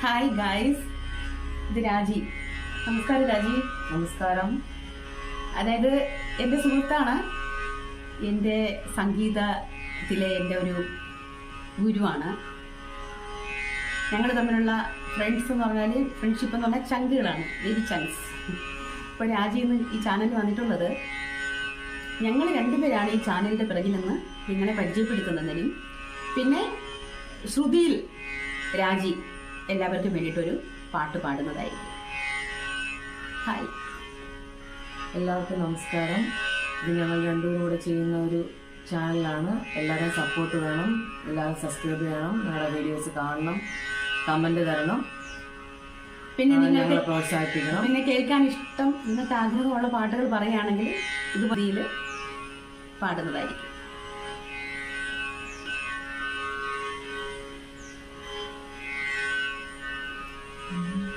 Hi guys ഇത് രാജി. നമസ്കാരം രാജി. നമസ്കാരം. അതായത് എന്റെ സുഹൃത്താണ്. എന്റെ സംഗീതത്തിലെ എന്റെ ഒരു ഗുരുവാണ്. ഞങ്ങൾ തമ്മിലുള്ള ഫ്രണ്ട്സ് എന്ന് പറഞ്ഞാൽ ഫ്രണ്ട്ഷിപ്പ് എന്ന് പറഞ്ഞാൽ ചങ്കുകളാണ് വെരി ചങ്ക്സ് ഇപ്പോൾ രാജി ഇന്ന് ഈ ചാനലിൽ വന്നിട്ടുള്ളത് ഞങ്ങൾ രണ്ടുപേരാണ് ഈ ചാനലിന്റെ പിറകിൽ നിന്ന് നിങ്ങളെ പരിചയപ്പെടുത്തുന്നതിനും. പിന്നെ ശ്രുതിയിൽ രാജി. എല്ലാവർക്കും വേണ്ടിയിട്ടൊരു പാട്ട് പാടുന്നതായിരിക്കും. ഹായ് എല്ലാവർക്കും നമസ്കാരം. ഇത് ഞങ്ങൾ രണ്ടുപേരും കൂടെ ചെയ്യുന്ന ഒരു ചാനലാണ്. എല്ലാവരും സപ്പോർട്ട് വേണം. എല്ലാവരും സബ്സ്ക്രൈബ് ചെയ്യണം. ഞങ്ങളുടെ വീഡിയോസ് കാണണം. കമന്റ് തരണം. പിന്നെ നിങ്ങളെ നിങ്ങൾക്ക് പ്രോത്സാഹിപ്പിക്കണം. പിന്നെ കേൾക്കാൻ ഇഷ്ടം നിങ്ങൾക്ക് ആഗ്രഹമുള്ള പാട്ടുകൾ പറയുകയാണെങ്കിൽ ഇത് രീതിയിൽ പാടുന്നതായിരിക്കും. Ah!